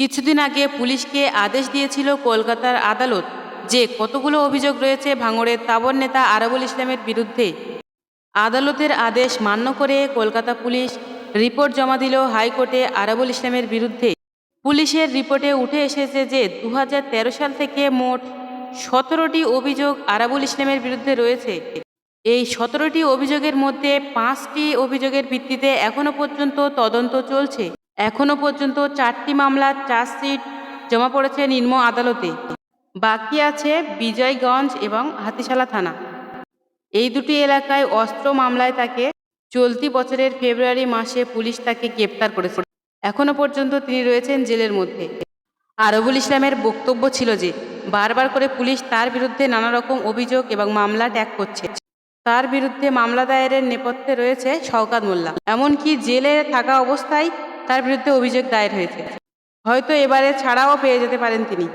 কিছুদিন আগে পুলিশকে আদেশ দিয়েছিল কলকাতার আদালত যে কতগুলো অভিযোগ রয়েছে ভাঙড়ের তাবর নেতা আরাবুল ইসলামের বিরুদ্ধে। আদালতের আদেশ মান্য করে কলকাতা পুলিশ রিপোর্ট জমা দিল হাইকোর্টে আরাবুল ইসলামের বিরুদ্ধে। পুলিশের রিপোর্টে উঠে এসেছে যে দু হাজার তেরো সাল থেকে মোট সতেরোটি অভিযোগ আরাবুল ইসলামের বিরুদ্ধে রয়েছে। এই সতেরোটি অভিযোগের মধ্যে পাঁচটি অভিযোগের ভিত্তিতে এখনও পর্যন্ত তদন্ত চলছে। এখনও পর্যন্ত চারটি মামলার চার্জশিট জমা পড়েছে নিম্ন আদালতে। বাকি আছে বিজয়গঞ্জ এবং হাতিশালা থানা। এই দুটি এলাকায় অস্ত্র মামলায় তাকে চলতি বছরের ফেব্রুয়ারি মাসে পুলিশ তাকে গ্রেপ্তার করেছে। এখনও পর্যন্ত তিনি রয়েছেন জেলের মধ্যে। আরবুল ইসলামের বক্তব্য ছিল যে, বারবার করে পুলিশ তার বিরুদ্ধে নানা রকম অভিযোগ এবং মামলা ট্যাগ করছে। তার বিরুদ্ধে মামলা দায়েরের নেপথ্যে রয়েছে শওকাত মোল্লা। এমনকি জেলে থাকা অবস্থায় তার বিরুদ্ধে অভিযোগ দায়ের হয়েছে। হয়তো এবারে ছাড়াও পেয়ে যেতে পারেন তিনি।